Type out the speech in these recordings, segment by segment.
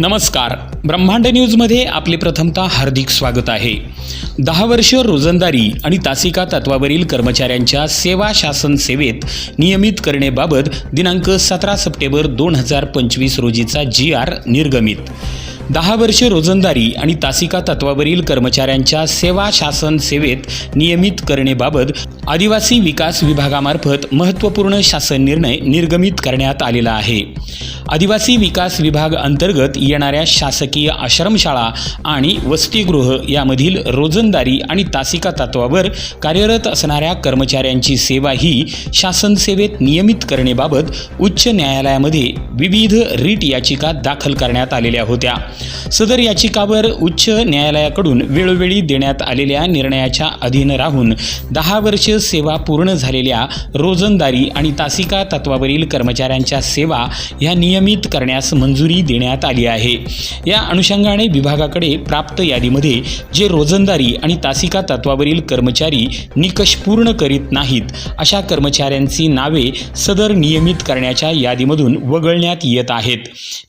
नमस्कार. ब्रह्मांड न्यूजमध्ये आपले प्रथमतः हार्दिक स्वागत आहे. दहा वर्ष रोजंदारी आणि तासिका तत्वावरील कर्मचाऱ्यांच्या सेवा शासन सेवेत नियमित करणेबाबत दिनांक सतरा सप्टेंबर दोन हजार पंचवीस रोजीचा जी आर निर्गमित. दहा वर्ष रोजंदारी आणि तासिका तत्वावरील कर्मचाऱ्यांच्या सेवा शासन सेवेत नियमित करणेबाबत आदिवासी विकास विभागामार्फत महत्त्वपूर्ण शासन निर्णय निर्गमित करण्यात आलेला आहे. आदिवासी विकास विभाग अंतर्गत येणाऱ्या शासकीय आश्रमशाळा आणि वसतिगृह यामधील रोजंदारी आणि तासिका तत्वावर कार्यरत असणाऱ्या कर्मचाऱ्यांची सेवा ही शासन सेवेत नियमित करणेबाबत उच्च न्यायालयामध्ये विविध रीट याचिका दाखल करण्यात आलेल्या होत्या. सदर याचिकावर उच्च न्यायालयाकडून वेळोवेळी देण्यात आलेल्या निर्णयाच्या अधीन राहून दहा वर्ष सेवा पूर्ण झालेल्या रोजंदारी आणि तासिका तत्वावरील कर्मचाऱ्यांच्या सेवा ह्या नियमित करण्यास मंजुरी देण्यात आली आहे. या अनुषंगाने विभागाकडे प्राप्त यादीमध्ये जे रोजंदारी आणि तासिका तत्वावरील कर्मचारी निकष पूर्ण करीत नाहीत अशा कर्मचाऱ्यांची नावे सदर नियमित करण्याच्या यादीमधून वगळण्यात येत आहेत.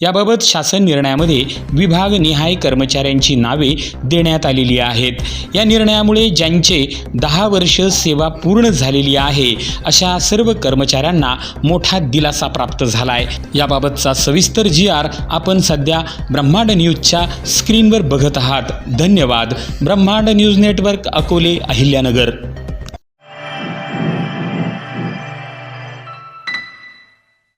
याबाबत शासन निर्णयामध्ये विभागनिहाय कर्मचाऱ्यांची नावे देण्यात आलेली आहेत. या निर्णयामुळे ज्यांचे दहा वर्ष सेवा पूर्ण झालेली आहे अशा सर्व कर्मचाऱ्यांना मोठा दिलासा प्राप्त झालाय. आजचा सविस्तर जी आर आपण सध्या ब्रह्मांड न्यूजच्या स्क्रीनवर बघत आहात. धन्यवाद. ब्रह्मांड न्यूज नेटवर्क अकोले अहिल्यानगर.